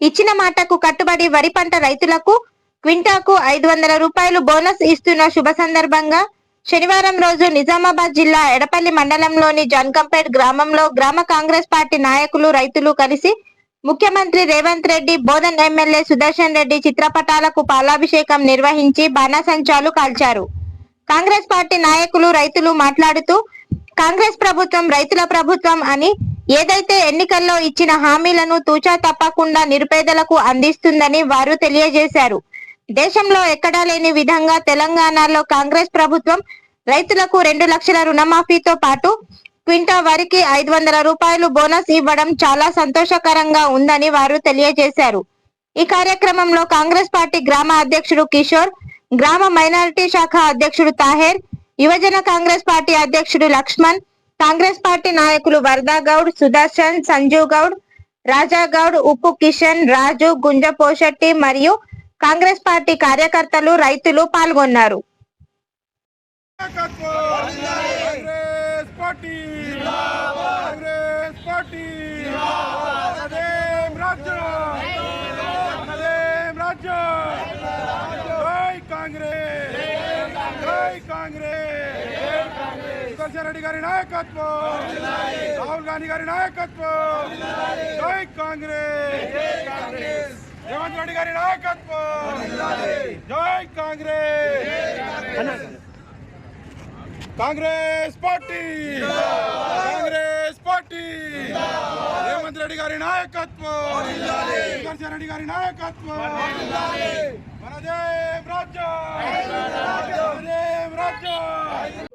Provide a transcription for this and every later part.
ఇచ్చిన మాటకు కట్టుబడి వరి పంట రైతులకు క్వింటాకు ఐదు వందల రూపాయలు బోనస్ ఇస్తున్న శుభ సందర్భంగా శనివారం రోజు నిజామాబాద్ జిల్లా ఎడపల్లి మండలంలోని జన్కంపేట్ గ్రామంలో గ్రామ కాంగ్రెస్ పార్టీ నాయకులు రైతులు కలిసి ముఖ్యమంత్రి రేవంత్ రెడ్డి బోధన్ ఎమ్మెల్యే సుదర్శన్ రెడ్డి చిత్రపటాలకు పాలాభిషేకం నిర్వహించి బాణాసంచాలు కాల్చారు. కాంగ్రెస్ పార్టీ నాయకులు రైతులు మాట్లాడుతూ కాంగ్రెస్ ప్రభుత్వం రైతుల ప్రభుత్వం అని ఏదైతే ఎన్నికల్లో ఇచ్చిన హామీలను తూచా తప్పకుండా నిరుపేదలకు అందిస్తుందని వారు తెలియజేశారు. దేశంలో ఎక్కడా లేని విధంగా తెలంగాణలో కాంగ్రెస్ ప్రభుత్వం రైతులకు రెండు లక్షల రుణమాఫీతో పాటు క్వింటా వరికి ఐదు వందల రూపాయలు బోనస్ ఇవ్వడం చాలా సంతోషకరంగా ఉందని వారు తెలియజేశారు. ఈ కార్యక్రమంలో కాంగ్రెస్ పార్టీ గ్రామ అధ్యక్షుడు కిషోర్ గ్రామ మైనారిటీ శాఖ అధ్యక్షుడు తాహేర్ యువజన కాంగ్రెస్ పార్టీ అధ్యక్షుడు లక్ష్మణ్ కాంగ్రెస్ పార్టీ నాయకులు వరదా గౌడ్ సుదర్శన్ సంజీవ్ గౌడ్ రాజా గౌడ్ ఉప్పు కిషన్ రాజు గుంజపోశెట్టి మరియు కాంగ్రెస్ పార్టీ కార్యకర్తలు రైతులు పాల్గొన్నారు. కాంగ్రెస్ కాంగ్రెస్ పార్టీ అదేం రాజ్యం అదేం రాజ్యం జై కాంగ్రెస్ జై కాంగ్రెస్ సుదర్శన్ రెడ్డి గారి నాయకత్వం. రాహుల్ గాంధీ గారి నాయకత్వం. జై కాంగ్రెస్. రేవంత్ రెడ్డి గారి నాయకత్వం. జై Congress. Congress party. Congress party. Revanth Reddy గారి నాయకత్వం. సుదర్శన్ రెడ్డి గారి నాయకత్వం. మనదేం రాజ్యం. మనదేం రాజ్యం.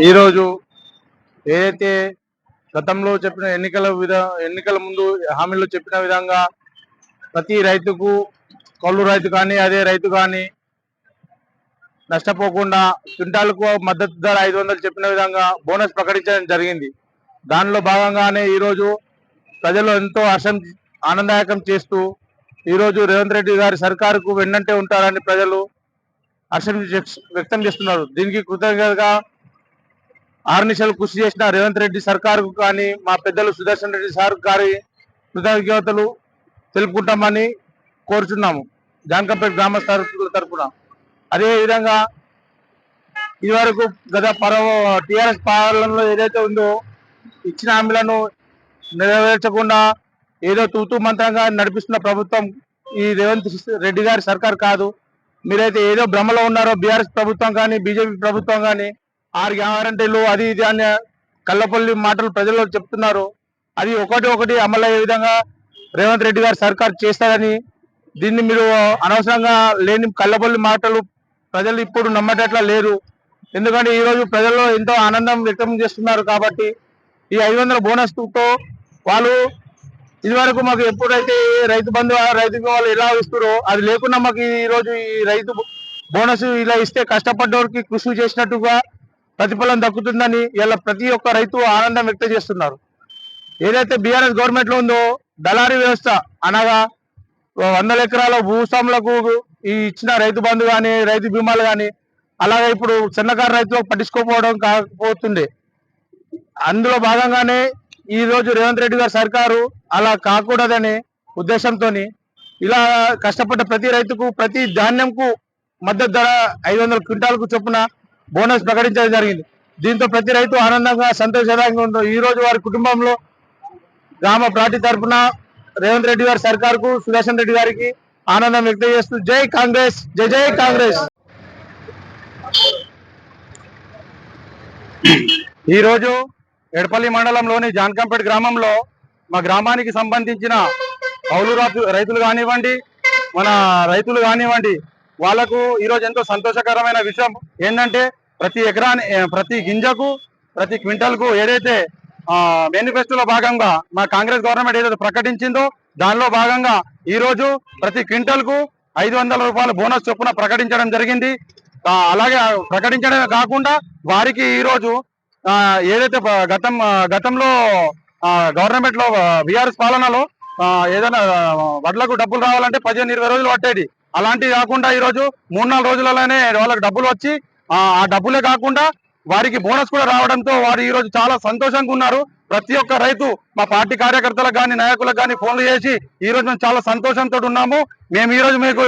ఈరోజు ఏదైతే గతంలో చెప్పిన ఎన్నికల విధ ఎన్నికల ముందు హామీలో చెప్పిన విధంగా ప్రతి రైతుకు కౌలు రైతు కానీ అదే రైతు కానీ నష్టపోకుండా క్వింటాలకు మద్దతు ధర ఐదు వందలు చెప్పిన విధంగా బోనస్ ప్రకటించడం జరిగింది. దానిలో భాగంగానే ఈరోజు ప్రజలు ఎంతో హర్షం ఆనందాయకం చేస్తూ ఈరోజు రేవంత్ రెడ్డి గారి సర్కారుకు వెన్నంటే ఉంటారని ప్రజలు హర్షం వ్యక్తం చేస్తున్నారు. దీనికి కృతజ్ఞతగా ఆర్నిశలు కృషి చేసిన రేవంత్ రెడ్డి సర్కారుకు కానీ మా పెద్దలు సుదర్శన్ రెడ్డి సార్ గారి కృతజ్ఞతలు తెలుపుకుంటామని కోరుచున్నాము. జాన్కంపేట గ్రామస్తుల తరఫున అదేవిధంగా ఇదివరకు గత పరవ టీఆర్ఎస్ పాలనలో ఏదైతే ఉందో ఇచ్చిన హామీలను నెరవేర్చకుండా ఏదో తూతూ మంత్రంగా నడిపిస్తున్న ప్రభుత్వం ఈ రేవంత్ రెడ్డి గారి సర్కార్ కాదు. మీరైతే ఏదో భ్రమలో ఉన్నారో బీఆర్ఎస్ ప్రభుత్వం కానీ బీజేపీ ప్రభుత్వం కానీ ఆరు గ్యారంటీలు అది ఇది అని కల్లపల్లి మాటలు ప్రజల్లో చెప్తున్నారు. అది ఒకటి ఒకటి అమలయ్యే విధంగా రేవంత్ రెడ్డి గారు సర్కార్ చేస్తారని దీన్ని మీరు అనవసరంగా లేని కల్లపల్లి మాటలు ప్రజలు ఇప్పుడు నమ్మేటట్లా లేరు. ఎందుకంటే ఈరోజు ప్రజల్లో ఎంతో ఆనందం వ్యక్తం చేస్తున్నారు కాబట్టి ఈ ఐదు వందల బోనస్ వాళ్ళు ఇదివరకు మాకు ఎప్పుడైతే రైతు బంధు రైతు వాళ్ళు ఎలా ఇస్తారో అది లేకుండా మాకు ఈ రోజు ఈ రైతు బోనస్ ఇలా ఇస్తే కష్టపడ్డవారికి కృషి చేసినట్టుగా ప్రతిఫలం దక్కుతుందని ఇలా ప్రతి ఒక్క రైతు ఆనందం వ్యక్తం చేస్తున్నారు. ఏదైతే బీఆర్ఎస్ గవర్నమెంట్లో ఉందో దళారీ వ్యవస్థ అనగా వందల ఎకరాల భూస్వాములకు ఈ ఇచ్చిన రైతు బంధు కానీ రైతు బీమాలు కానీ అలాగే ఇప్పుడు చిన్నకారు రైతులకు పట్టించుకోకపోవడం కాకపోతుండే. అందులో భాగంగానే ఈ రోజు రేవంత్ రెడ్డి గారి సర్కారు అలా కాకూడదనే ఉద్దేశంతో ఇలా కష్టపడ్డ ప్రతి రైతుకు ప్రతి ధాన్యంకు మద్దతు ధర ఐదు వందల క్వింటాలకు చొప్పున బోనస్ ప్రకటించడం జరిగింది. దీంతో ప్రతి రైతు ఆనందంగా సంతోషదాయంగా ఉందో ఈ రోజు వారి కుటుంబంలో గ్రామ పార్టీ తరఫున రేవంత్ రెడ్డి గారి సర్కార్కు సుదర్శన్ రెడ్డి గారికి ఆనందం వ్యక్తం చేస్తూ జై కాంగ్రెస్ జై జై కాంగ్రెస్. ఈరోజు ఎడపల్లి మండలంలోని జాన్కంపేట గ్రామంలో మా గ్రామానికి సంబంధించిన కౌలు రైతులు కానివ్వండి మన రైతులు కానివ్వండి వాళ్ళకు ఈరోజు ఎంతో సంతోషకరమైన విషయం ఏంటంటే ప్రతి ఎకరాని ప్రతి గింజకు ప్రతి క్వింటల్కు ఏదైతే మేనిఫెస్టోలో భాగంగా మా కాంగ్రెస్ గవర్నమెంట్ ఏదైతే ప్రకటించిందో దానిలో భాగంగా ఈరోజు ప్రతి క్వింటల్కు ఐదు వందల రూపాయల బోనస్ చొప్పున ప్రకటించడం జరిగింది. అలాగే ప్రకటించడమే కాకుండా వారికి ఈరోజు ఏదైతే గతం గతంలో గవర్నమెంట్లో బీఆర్ఎస్ పాలనలో ఏదైనా వడ్లకు డబ్బులు రావాలంటే పదిహేను ఇరవై రోజులు పట్టేది. అలాంటివి కాకుండా ఈరోజు మూడు నాలుగు రోజులలోనే వాళ్ళకి డబ్బులు వచ్చి ఆ డబ్బులే కాకుండా వారికి బోనస్ కూడా రావడంతో వారు ఈరోజు చాలా సంతోషంగా ఉన్నారు. ప్రతి ఒక్క రైతు మా పార్టీ కార్యకర్తలకు కానీ నాయకులకు కానీ ఫోన్లు చేసి ఈ రోజు మేము చాలా సంతోషంతో ఉన్నాము. మేము ఈ రోజు మీకు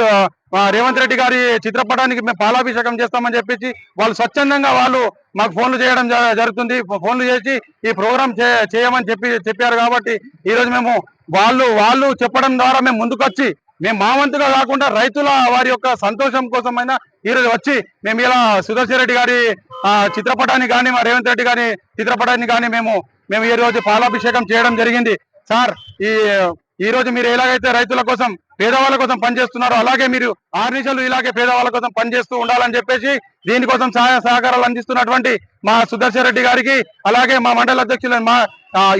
రేవంత్ రెడ్డి గారి చిత్రపటానికి మేము పాలాభిషేకం చేస్తామని చెప్పేసి వాళ్ళు స్వచ్ఛందంగా వాళ్ళు మాకు ఫోన్లు చేయడం జ- జరుగుతుంది. ఫోన్లు చేసి ఈ ప్రోగ్రామ్ చేయమని చెప్పి చెప్పారు కాబట్టి ఈ రోజు మేము వాళ్ళు వాళ్ళు చెప్పడం ద్వారా మేము ముందుకొచ్చి మేము మా వంతుగా కాకుండా రైతుల వారి యొక్క సంతోషం కోసమైనా ఈ రోజు వచ్చి మేము ఇలా సుదర్శన్ రెడ్డి గారి ఆ, చిత్రపటాన్ని కానీ మా రేవంత్ రెడ్డి గారి చిత్రపటాన్ని కానీ మేము మేము ఈ రోజు పాలాభిషేకం చేయడం జరిగింది. సార్ ఈ ఈ రోజు మీరు ఎలాగైతే రైతుల కోసం పేదవాళ్ళ కోసం పనిచేస్తున్నారో అలాగే మీరు ఆరు నిమిషాలు ఇలాగే పేదవాళ్ళ కోసం పనిచేస్తూ ఉండాలని చెప్పేసి దీనికోసం సహాయ సహకారాలు అందిస్తున్నటువంటి మా సుదర్శన్ రెడ్డి గారికి అలాగే మా మండల అధ్యక్షులు మా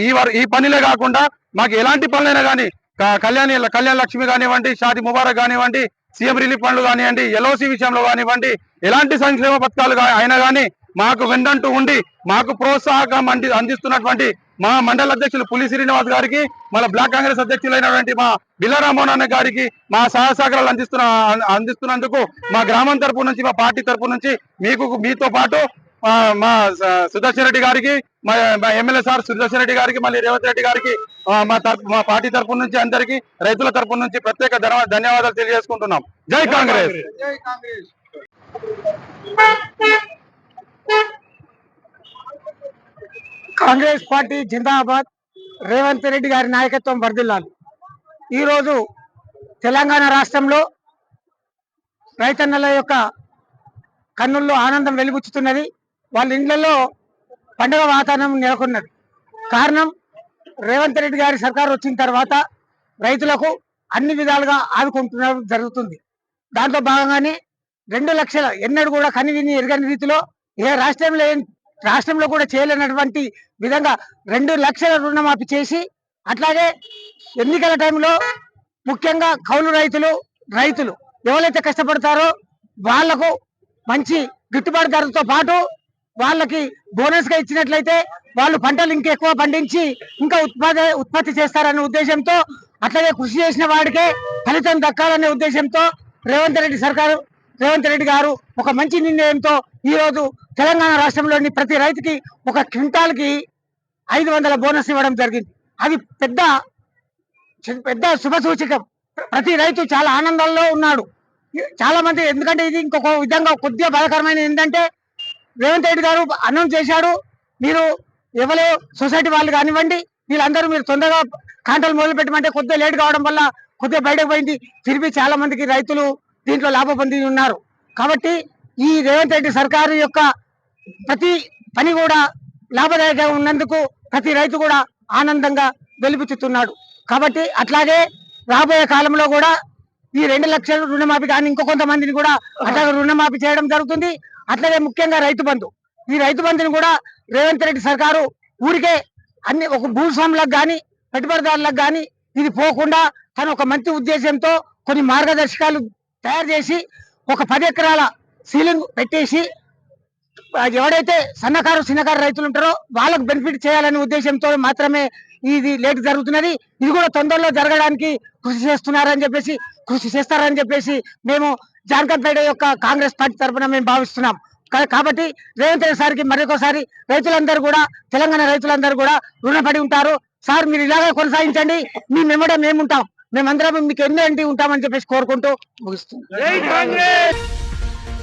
ఈ ఈ పనిలే కాకుండా మాకు ఎలాంటి పనులైనా కానీ కళ్యాణి కళ్యాణ లక్ష్మి కానివ్వండి షాది ముబారక్ కానివ్వండి సీఎం రిలీఫ్ ఫండ్లు కానివ్వండి ఎల్ఓసి విషయంలో కానివ్వండి ఎలాంటి సంక్షేమ పథకాలు అయినా కానీ మాకు వెండంటూ ఉండి మాకు ప్రోత్సాహకం అంది అందిస్తున్నటువంటి మా మండల అధ్యక్షులు పులి శ్రీనివాస్ గారికి మన బ్లాక్ కాంగ్రెస్ అధ్యక్షులైనటువంటి మా బిల్లారామోహన్ అన్న గారికి మా సహసాగరాలు అందిస్తున్న అందిస్తున్నందుకు మా గ్రామం తరపు నుంచి మా పార్టీ తరపు నుంచి మీకు మీతో పాటు మా సుదర్శన్ రెడ్డి గారికి మా ఎమ్మెల్యే సార్ సుదర్శన్ రెడ్డి గారికి మళ్ళీ రేవంత్ రెడ్డి గారికి మా తరపు మా పార్టీ తరపు నుంచి అందరికి రైతుల తరపు నుంచి ప్రత్యేక ధన్యవాదాలు తెలియజేసుకుంటున్నాం. జై కాంగ్రెస్. కాంగ్రెస్. కాంగ్రెస్ పార్టీ జిందాబాద్ రేవంత్ రెడ్డి గారి నాయకత్వం వర్ధిల్లాలి. ఈరోజు తెలంగాణ రాష్ట్రంలో రైతన్నల యొక్క కన్నుల్లో ఆనందం వెలుగుచ్చుతున్నది. వాళ్ళ ఇండ్లలో పండుగ వాతావరణం నెలకొన్నది. కారణం రేవంత్ రెడ్డి గారి సర్కారు వచ్చిన తర్వాత రైతులకు అన్ని విధాలుగా ఆదుకుంటున్నది జరుగుతుంది. దాంట్లో భాగంగానే రెండు లక్షల ఎన్నడూ కూడా కనివిని ఎరగని రీతిలో ఏ రాష్ట్రంలో రాష్ట్రంలో కూడా చేయలేనటువంటి విధంగా రెండు లక్షల రుణమాఫీ చేసి అట్లాగే ఎన్నికల టైంలో ముఖ్యంగా కౌలు రైతులు రైతులు ఎవరైతే కష్టపడతారో వాళ్ళకు మంచి గిట్టుబాటు ధరతో పాటు వాళ్ళకి బోనస్గా ఇచ్చినట్లయితే వాళ్ళు పంటలు ఇంకెక్కువ పండించి ఇంకా ఉత్పాద ఉత్పత్తి చేస్తారనే ఉద్దేశంతో అట్లాగే కృషి చేసిన వాడికే ఫలితం దక్కాలనే ఉద్దేశంతో రేవంత్ రెడ్డి సర్కారు రేవంత్ రెడ్డి గారు ఒక మంచి నిర్ణయంతో ఈరోజు తెలంగాణ రాష్ట్రంలోని ప్రతి రైతుకి ఒక క్వింటాల్కి ఐదు వందల బోనస్ ఇవ్వడం జరిగింది. అది పెద్ద పెద్ద శుభ సూచకం. ప్రతి రైతు చాలా ఆనందంలో ఉన్నాడు. చాలా మంది ఎందుకంటే ఇది ఇంకొక విధంగా కొద్దిగా బలకరమైనది ఏంటంటే రేవంత్ రెడ్డి గారు అనౌన్స్ చేశాడు మీరు ఎవరో సొసైటీ వాళ్ళు కానివ్వండి వీళ్ళందరూ మీరు తొందరగా కాంటలు మొదలు పెట్టమంటే కొద్దిగా లేట్ కావడం వల్ల కొద్దిగా బయటకు పోయింది. తిరిగి చాలా మందికి రైతులు దీంట్లో లాభ ఉన్నారు. కాబట్టి ఈ రేవంత్ రెడ్డి సర్కారు యొక్క ప్రతి పని కూడా లాభదాయకంగా ఉన్నందుకు ప్రతి రైతు కూడా ఆనందంగా వెలుపుచుతున్నాడు. కాబట్టి అట్లాగే రాబోయే కాలంలో కూడా ఈ రెండు లక్షల రుణమాఫీ కానీ ఇంకో కొంతమందిని కూడా అట్లాగే రుణమాఫీ చేయడం జరుగుతుంది. అట్లాగే ముఖ్యంగా రైతు బంధు. ఈ రైతు బంధుని కూడా రేవంత్ రెడ్డి సర్కారు ఊరికే అన్ని ఒక భూస్వాములకు కానీ పెట్టుబడిదారులకు కానీ ఇది పోకుండా తను ఒక మంచి ఉద్దేశంతో కొన్ని మార్గదర్శకాలు తయారు చేసి ఒక పది ఎకరాల సీలింగ్ పెట్టేసి ఎవడైతే సన్నకారు చిన్నకారు రైతులు ఉంటారో వాళ్ళకు బెనిఫిట్ చేయాలనే ఉద్దేశంతో మాత్రమే ఇది లేట్ జరుగుతున్నది. ఇది కూడా తొందరలో జరగడానికి కృషి చేస్తున్నారని చెప్పేసి కృషి చేస్తారని చెప్పేసి మేము జాన్కంపేట యొక్క కాంగ్రెస్ పార్టీ తరఫున మేము భావిస్తున్నాం. కాబట్టి రేవంత్ రెడ్డి సార్కి మరొకసారి రైతులందరూ కూడా తెలంగాణ రైతులందరూ కూడా రుణపడి ఉంటారు. సార్ మీరు ఇలాగే కొనసాగించండి. మీ మెమ్మడే మేము ఉంటాం మేమందరం మీకు ఎన్నో ఉంటామని చెప్పేసి కోరుకుంటూ ముగిస్తున్నాం.